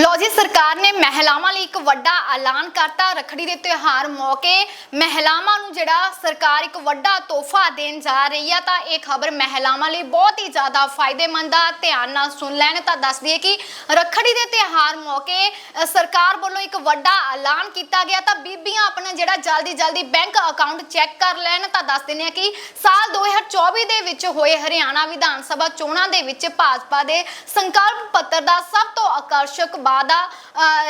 ਲੋ ਜੀ, ਸਰਕਾਰ ਨੇ ਮਹਿਲਾਵਾਂ ਲਈ ਇੱਕ ਵੱਡਾ ਐਲਾਨ ਕਰਤਾ। ਰੱਖੜੀ ਦੇ ਤਿਉਹਾਰ ਮੌਕੇ ਮਹਿਲਾਵਾਂ ਨੂੰ ਜਿਹੜਾ ਸਰਕਾਰ ਇੱਕ ਵੱਡਾ ਤੋਹਫਾ ਦੇਣ ਜਾ ਰਹੀ ਆ, ਤਾਂ ਇਹ ਖਬਰ ਮਹਿਲਾਵਾਂ ਲਈ ਬਹੁਤ ਹੀ ਜ਼ਿਆਦਾ ਫਾਇਦੇਮੰਦ ਆ। ਧਿਆਨ ਨਾਲ ਸੁਣ ਲੈਣ, ਤਾਂ ਦੱਸ ਦਈਏ ਕਿ ਰੱਖੜੀ ਦੇ ਤਿਉਹਾਰ ਮੌਕੇ ਸਰਕਾਰ ਵੱਲੋਂ ਇੱਕ ਵੱਡਾ ਐਲਾਨ ਕੀਤਾ ਗਿਆ। ਤਾਂ ਬੀਬੀਆਂ ਆਪਣਾ ਜਿਹੜਾ ਜਲਦੀ ਜਲਦੀ ਬੈਂਕ ਅਕਾਊਂਟ ਚੈੱਕ ਕਰ ਲੈਣ, ਤਾਂ ਦੱਸ ਦਿੰਦੇ ਆ ਕਿ ਸਾਲ 2024 ਦੇ ਵਿੱਚ ਹੋਏ ਹਰਿਆਣਾ ਵਿਧਾਨ ਸਭਾ ਚੋਣਾਂ ਦੇ ਵਿੱਚ ਭਾਜਪਾ ਦੇ ਸੰਕਲਪ ਪੱਤਰ ਦਾ ਸਭ ਤੋਂ ਆਕਰਸ਼ਕ ਵਾਅਦਾ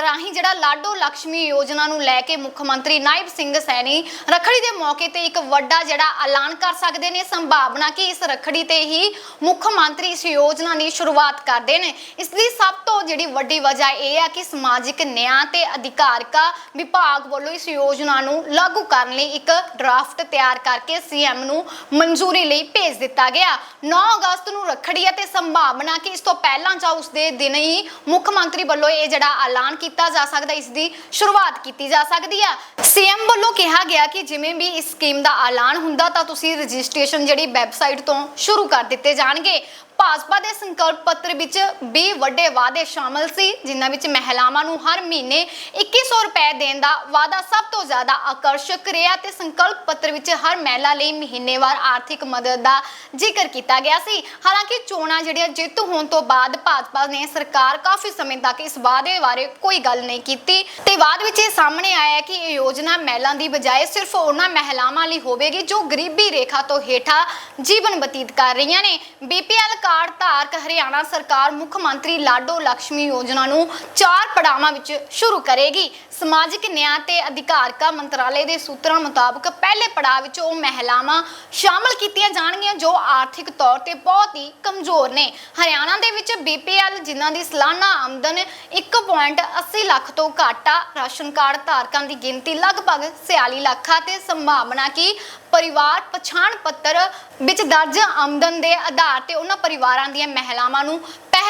ਰਾਹੀਂ ਜਿਹੜਾ ਲਾਡੋ ਲక్ష్ਮੀ ਯੋਜਨਾ ਨੂੰ ਲੈ ਕੇ ਮੁੱਖ ਮੰਤਰੀ ਨਾਇਬ ਸਿੰਘ ਸੈਣੀ ਰੱਖੜੀ ਦੇ ਮੌਕੇ ਤੇ ਇੱਕ ਵੱਡਾ ਜਿਹੜਾ ਐਲਾਨ ਕਰ ਸਕਦੇ ਨੇ, ਸੰਭਾਵਨਾ ਕਿ ਇਸ ਰੱਖੜੀ ਤੇ ਹੀ ਮੁੱਖ ਮੰਤਰੀ ਇਸ ਯੋਜਨਾ ਦੀ ਸ਼ੁਰੂਆਤ ਕਰਦੇ ਨੇ। ਇਸ ਦੀ ਸਭ ਤੋਂ ਜਿਹੜੀ ਵੱਡੀ ਵਜ੍ਹਾ ਇਹ ਹੈ ਕਿ ਸਮਾਜਿਕ ਨਿਆਂ ਤੇ ਅਧਿਕਾਰਿਕਾ ਵਿਭਾਗ ਵੱਲੋਂ ਇਸ ਯੋਜਨਾ ਨੂੰ ਲਾਗੂ ਕਰਨ ਲਈ ਇੱਕ ਡਰਾਫਟ ਤਿਆਰ ਕਰਕੇ ਸੀਐਮ ਨੂੰ ਮਨਜ਼ੂਰੀ ਲਈ ਭੇਜ ਦਿੱਤਾ ਗਿਆ। 9 ਅਗਸਤ ਨੂੰ ਰੱਖੜੀ ਹੈ ਤੇ ਸੰਭਾਵਨਾ ਕਿ ਇਸ ਤੋਂ ਪਹਿਲਾਂ ਜਾਂ ਉਸ ਦੇ ਦਿਨ ਹੀ ਮੁੱਖ ਮੰਤਰੀ ਵੱਲੋਂ ਇਹ ਜਿਹੜਾ ਐਲਾਨ ਕੀਤਾ ਜਾ ਸਕਦਾ, ਇਸ ਦੀ ਸ਼ੁਰੂਆਤ ਕੀਤੀ ਜਾ ਸਕਦੀ ਆ। ਸੀਐਮ ਵੱਲੋਂ ਕਿਹਾ ਗਿਆ ਕਿ ਜਿਵੇਂ ਵੀ ਇਸ ਸਕੀਮ ਦਾ ਐਲਾਨ ਹੁੰਦਾ ਤਾਂ ਤੁਸੀਂ ਰਜਿਸਟ੍ਰੇਸ਼ਨ ਜਿਹੜੀ ਵੈਬਸਾਈਟ ਤੋਂ ਸ਼ੁਰੂ ਕਰ ਦਿੱਤੇ ਜਾਣਗੇ। ਭਾਜਪਾ ਦੇ ਸੰਕਲਪ ਪੱਤਰ ਵਿੱਚ 20 ਵੱਡੇ ਵਾਅਦੇ ਸ਼ਾਮਲ ਸੀ, ਜਿਨ੍ਹਾਂ ਵਿੱਚ ਮਹਿਲਾਵਾਂ ਨੂੰ ਹਰ ਮਹੀਨੇ 2100 ਰੁਪਏ ਦੇਣ ਦਾ ਵਾਅਦਾ ਸਭ ਤੋਂ ਜ਼ਿਆਦਾ ਆਕਰਸ਼ਕ ਰਿਹਾ ਤੇ ਸੰਕਲਪ ਪੱਤਰ ਵਿੱਚ ਹਰ ਮਹਿਲਾ ਲਈ ਮਹੀਨੇਵਾਰ ਆਰਥਿਕ ਮਦਦ ਦਾ ਜ਼ਿਕਰ ਕੀਤਾ ਗਿਆ ਸੀ। ਹਾਲਾਂਕਿ ਚੋਣਾਂ ਜਿਹੜੀਆਂ ਜਿੱਤ ਹੋਣ ਤੋਂ ਬਾਅਦ ਭਾਜਪਾ ਨੇ ਸਰਕਾਰ ਕਾਫੀ ਸਮੇਂ ਤੱਕ ਇਸ ਵਾਅਦੇ ਬਾਰੇ ਕੋਈ ਗੱਲ ਨਹੀਂ ਕੀਤੀ ਤੇ ਬਾਅਦ ਵਿੱਚ ਇਹ ਸਾਹਮਣੇ ਆਇਆ ਕਿ ਇਹ ਯੋਜਨਾ ਮਹਿਲਾ ਦੀ ਬਜਾਏ ਸਿਰਫ ਉਹਨਾਂ ਮਹਿਲਾਵਾਂ ਲਈ ਹੋਵੇਗੀ ਜੋ ਗਰੀਬੀ ਰੇਖਾ ਤੋਂ ਹੇਠਾਂ ਜੀਵਨ ਬਤੀਤ ਕਰ ਰਹੀਆਂ ਨੇ। ਬੀਪੀਐਲ ਕਾਰਡ ਧਾਰਕ ਹਰਿਆਣਾ ਸਰਕਾਰ ਮੁੱਖ ਮੰਤਰੀ ਲਾਡੋ ਲక్ష్ਮੀ ਯੋਜਨਾ ਨੂੰ ਚਾਰ ਪੜਾਵਾਂ ਵਿੱਚ ਸ਼ੁਰੂ ਕਰੇਗੀ। ਸਮਾਜਿਕ ਨਿਆਂ ਤੇ ਅਧਿਕਾਰਕਾ ਮੰਤਰਾਲੇ ਦੇ ਸੂਤਰਾਂ ਮੁਤਾਬਕ ਪਹਿਲੇ ਪੜਾਅ ਵਿੱਚ ਉਹ ਮਹਿਲਾਵਾਂ ਸ਼ਾਮਲ ਕੀਤੀਆਂ ਜਾਣਗੀਆਂ ਜੋ ਆਰਥਿਕ ਤੌਰ ਤੇ ਬਹੁਤ ਹੀ ਕਮਜ਼ੋਰ ਨੇ। ਹਰਿਆਣਾ ਦੇ ਵਿੱਚ ਬੀਪੀਐਲ ਜਿਨ੍ਹਾਂ ਦੀ ਸਾਲਾਨਾ ਆਮਦਨ 1.80 ਲੱਖ ਤੋਂ ਘੱਟ ਆ, ਰਾਸ਼ਨ ਕਾਰਡ ਧਾਰਕਾਂ ਦੀ ਗਿਣਤੀ ਲਗਭਗ 46 ਲੱਖ ਆ ਤੇ ਸੰਭਾਵਨਾ ਕਿ ਪਰਿਵਾਰ ਪਛਾਣ ਪੱਤਰ ਵਿੱਚ ਦਰਜ ਆਮਦਨ ਦੇ ਆਧਾਰ ਤੇ ਉਹਨਾਂ ਪਰਿਵਾਰਾਂ ਦੀਆਂ ਮਹਿਲਾਵਾਂ ਨੂੰ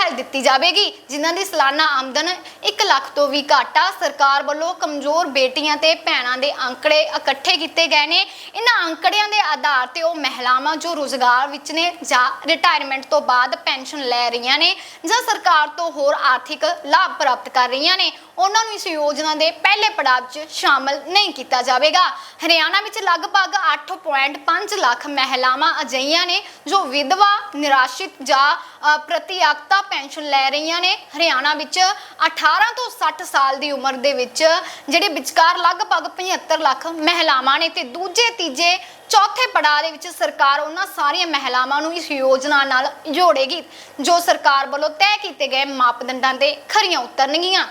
ਪਹਿਲ ਦਿੱਤੀ ਜਾਵੇਗੀ, ਜਿਨ੍ਹਾਂ ਦੀ ਸਾਲਾਨਾ ਆਮਦਨ 1 ਲੱਖ ਤੋਂ ਵੀ ਘੱਟ ਆ। ਸਰਕਾਰ ਵੱਲੋਂ ਕਮਜ਼ੋਰ ਬੇਟੀਆਂ ਤੇ ਭੈਣਾਂ ਦੇ ਅੰਕੜੇ ਇਕੱਠੇ ਕੀਤੇ ਗਏ ਨੇ। ਇਹਨਾਂ ਅੰਕੜਿਆਂ ਦੇ ਆਧਾਰ ਤੇ ਉਹ ਮਹਿਲਾਵਾਂ ਜੋ ਰੋਜ਼ਗਾਰ ਵਿੱਚ ਨੇ ਜਾਂ ਰਿਟਾਇਰਮੈਂਟ ਤੋਂ ਬਾਅਦ ਪੈਨਸ਼ਨ ਲੈ ਰਹੀਆਂ ਨੇ ਜਾਂ ਸਰਕਾਰ ਤੋਂ ਹੋਰ ਆਰਥਿਕ ਲਾਭ ਪ੍ਰਾਪਤ ਕਰ ਰਹੀਆਂ ਨੇ, ਉਹਨਾਂ ਨੂੰ ਇਸ ਯੋਜਨਾ ਦੇ ਪਹਿਲੇ ਪੜਾਅ 'ਚ ਸ਼ਾਮਲ ਨਹੀਂ ਕੀਤਾ ਜਾਵੇਗਾ। ਹਰਿਆਣਾ ਵਿੱਚ ਲਗਭਗ 8.5 ਲੱਖ ਮਹਿਲਾਵਾਂ ਅਜਿਹੀਆਂ ਨੇ ਜੋ ਵਿਧਵਾ, ਨਿਰਾਸ਼ਿਤ ਜਾਂ ਅ, ਪ੍ਰਤੀਯਾਕਤਾ ਪੈਨਸ਼ਨ ਲੈ ਰਹੀਆਂ ਨੇ। ਹਰਿਆਣਾ ਵਿੱਚ 18 ਤੋਂ 60 ਸਾਲ ਦੀ ਉਮਰ ਦੇ ਵਿੱਚ ਜਿਹੜੇ ਵਿਚਕਾਰ ਲਗਭਗ 75 ਲੱਖ ਮਹਿਲਾਵਾਂ ਨੇ ਤੇ ਦੂਜੇ ਤੀਜੇ ਚੌਥੇ ਪੜਾਅ ਦੇ ਵਿੱਚ ਸਰਕਾਰ ਉਹਨਾਂ ਸਾਰੀਆਂ ਮਹਿਲਾਵਾਂ ਨੂੰ ਇਸ ਯੋਜਨਾ ਨਾਲ ਜੋੜੇਗੀ ਜੋ ਸਰਕਾਰ ਵੱਲੋਂ ਤੈਅ ਕੀਤੇ ਗਏ ਮਾਪਦੰਡਾਂ ਤੇ ਖਰੀਆਂ ਉਤਰਨਗੀਆਂ।